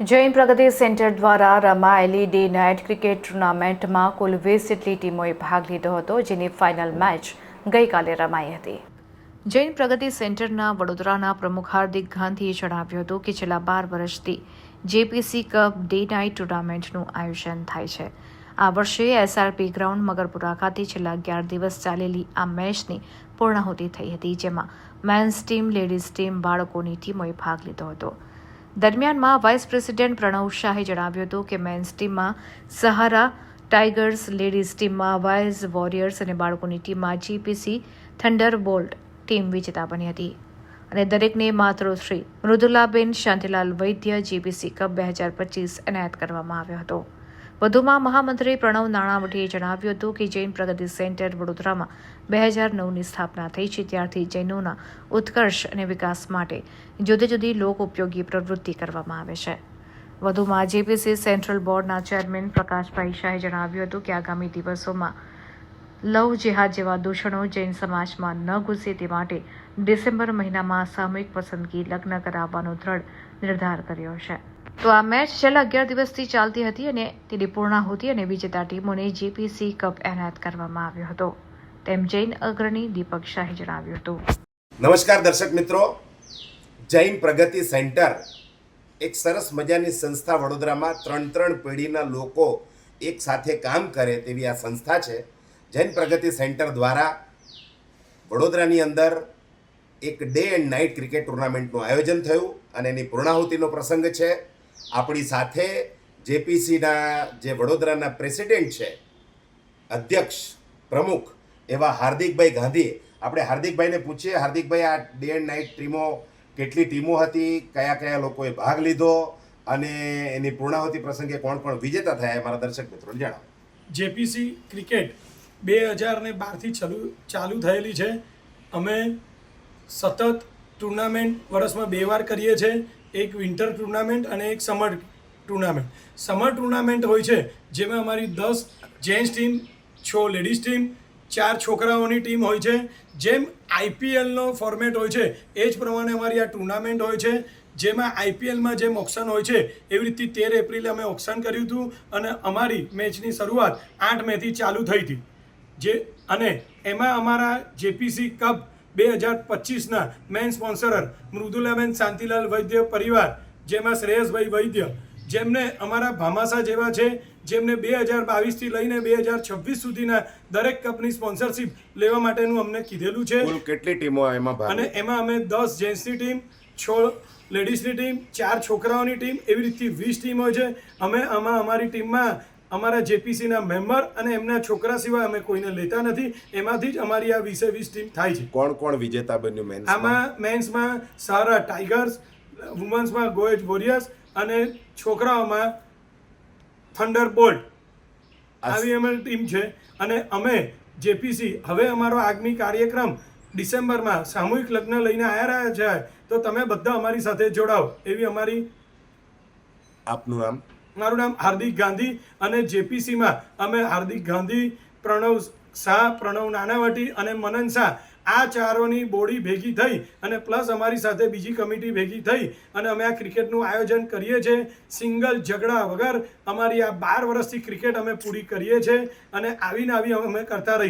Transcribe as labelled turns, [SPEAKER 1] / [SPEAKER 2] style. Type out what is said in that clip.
[SPEAKER 1] જૈન પ્રગતિ centre દ્વારા રમાયેલી day night cricket ટુર્નામેન્ટમાં કુલ વીસ જેટલી ટીમોએ ભાગ લીધો હતો, જેની ફાઇનલ મેચ ગઈકાલે રમાઈ હતી. જૈન પ્રગતિ સેન્ટરના વડોદરાના પ્રમુખ હાર્દિક ગાંધીએ જણાવ્યું હતું કે છેલ્લા બાર વર્ષથી જેપીસી કપ ડે નાઇટ ટુર્નામેન્ટનું આયોજન થાય છે. આ વર્ષે એસઆરપી ગ્રાઉન્ડ મગરપુરા ખાતે છેલ્લા અગિયાર દિવસ ચાલેલી આ મેચની પૂર્ણાહુતિ થઈ હતી, જેમાં મેન્સ ટીમ, લેડીઝ ટીમ, બાળકોની ટીમોએ ભાગ લીધો હતો. દરમિયાનમાં વાઇસ પ્રેસિડેન્ટ પ્રણવ શાહે જણાવ્યું હતું કે મેન્સ ટીમમાં સહારા, ટાઇગર્સ લેડીઝ ટીમમાં વાઇઝ વોરિયર્સ અને બાળકોની ટીમમાં જીપીસી, થંડર બોલ્ટ ટીમ વિજેતા બની હતી. અને દરેકને માતૃશ્રી મૃદુલાબેન શાંતિલાલ વૈદ્ય જીપીસી કપ બે હજાર પચીસ એનાયત કરવામાં આવ્યો હતો. વધુમાં મહામંત્રી પ્રણવ નાણાવટીએ જણાવ્યું હતું કે જૈન પ્રગતિ સેન્ટર વડોદરામાં બે હજાર નવની સ્થાપના થઈ છે. ત્યારથી જૈનોના ઉત્કર્ષ અને વિકાસ માટે જુદી જુદી લોક ઉપયોગી પ્રવૃત્તિ કરવામાં આવે છે. વધુમાં જેપીસી સેન્ટ્રલ બોર્ડના ચેરમેન પ્રકાશભાઈ શાહે જણાવ્યું હતું કે આગામી દિવસોમાં લવ જેહાદ જેવા દૂષણો જૈન સમાજમાં ન ઘૂસે તે માટે ડિસેમ્બર મહિનામાં સામૂહિક પસંદગી લગ્ન કરાવવાનો દ્રઢ નિર્ધાર કર્યો છે. તો આ મેચ છેલ્લા અગિયાર દિવસથી ચાલતી હતી અને તેની પૂર્ણાહુતિ અને વિજેતા ટીમોને જીપીસી કપ એનાયત કરવામાં આવ્યો હતો. તેમ જૈન અગ્રણી દીપક શાહે જણાવ્યું હતું.
[SPEAKER 2] નમસ્કાર દર્શક મિત્રો. જૈન પ્રગતિ સેન્ટર એક સરસ મજાની સંસ્થા વડોદરામાં ત્રણ ત્રણ પેઢીના લોકો એક સાથે કામ કરે તેવી આ સંસ્થા છે. જૈન પ્રગતિ સેન્ટર દ્વારા વડોદરાની અંદર એક ડે એન્ડ નાઇટ ક્રિકેટ ટુર્નામેન્ટનું આયોજન થયું અને એની પૂર્ણાહુતિનો પ્રસંગ છે. આપણી સાથે જેપીસીના જે વડોદરાના પ્રેસિડેન્ટ છે, અધ્યક્ષ, પ્રમુખ એવા હાર્દિકભાઈ ગાંધી આપણે હાર્દિકભાઈને પૂછીએ, હાર્દિકભાઈ, આ ડે એન્ડ નાઇટ ટીમો, કેટલી ટીમો હતી, કયા કયા લોકોએ ભાગ લીધો અને એની પૂર્ણાહુતિ પ્રસંગે કોણ કોણ વિજેતા થયા મારા દર્શક મિત્રોને જણાવો.
[SPEAKER 3] જેપીસી ક્રિકેટ બે હજાર ને બારથી ચાલુ ચાલુ થયેલી છે. અમે સતત ટુર્નામેન્ટ વર્ષમાં બે વાર કરીએ છીએ. એક વિન્ટર ટુર્નામેન્ટ અને એક સમર ટુર્નામેન્ટ સમર ટુર્નામેન્ટ હોય છે, જેમાં અમારી દસ જેન્ટ્સ ટીમ છ લેડીઝ ટીમ ચાર છોકરાઓની ટીમ હોય છે. જેમ આઈપીએલનો ફોર્મેટ હોય છે, એ જ પ્રમાણે અમારી આ ટુર્નામેન્ટ હોય છે. જેમાં આઈપીએલમાં જેમ ઓક્શન હોય છે, એવી રીતે તેર એપ્રિલે અમે ઓક્શન કર્યું હતું અને અમારી મેચની શરૂઆત આઠ મેથી ચાલુ થઈ હતી. જે અને એમાં અમારા જેપીસી કપ બે હજાર પચીસના મેન સ્પોન્સરર મૃદુલાબેન શાંતિલાલ વૈદ્ય પરિવાર જેમાં શ્રેયસભાઈ વૈદ્ય જેમને અમારા ભામાસા જેવા છે જેમને બે હજાર બાવીસથી લઈને બે હજાર છવ્વીસ સુધીના દરેક કપની સ્પોન્સરશિપ લેવા માટેનું અમને કીધેલું છે.
[SPEAKER 2] કેટલી ટીમો એમાં
[SPEAKER 3] અને એમાં અમે દસ જેન્ટ્સની ટીમ છ લેડીઝની ટીમ ચાર છોકરાઓની ટીમ એવી રીતથી વીસ ટીમ હોય છે. અમે આમાં અમારી ટીમમાં અમારા જેપીસીના મેમ્બર અને એમના છોકરા સિવાય અમે કોઈને લેતા નથી. એમાંથી જ અમારી આ વીસે વીસ ટીમ થાય છે.
[SPEAKER 2] કોણ કોણ વિજેતા બન્યું મેન્સ
[SPEAKER 3] આમાં મેન્સમાં સારા ટાઈગર્સ વુમન્સમાં ગોએજ વોરિયર્સ અને છોકરાઓમાં થંડર બોલ્ટ આવી અમારી ટીમ છે. અને અમે જેપીસી હવે અમારો આગામી કાર્યક્રમ ડિસેમ્બરમાં સામૂહિક લગ્ન લઈને આવ્યા રહ્યા છે. તો તમે બધા અમારી સાથે જોડાઓ. એવી અમારી
[SPEAKER 2] આપનું નામ?
[SPEAKER 3] મારું નામ હાર્દિક ગાંધી અને જેપીસીમાં અમે હાર્દિક ગાંધી, પ્રણવ શાહ, પ્રણવ નાનાવટી અને મનન શાહ, આ ચારોની બોડી ભેગી થઈ અને પ્લસ અમારી સાથે બીજી કમિટી ભેગી થઈ અને અમે આ ક્રિકેટનું આયોજન કરીએ છીએ. સિંગલ ઝઘડા વગર અમારી આ બાર વર્ષથી ક્રિકેટ અમે પૂરી કરીએ છીએ અને આવીને આવી અમે કરતા રહીશું.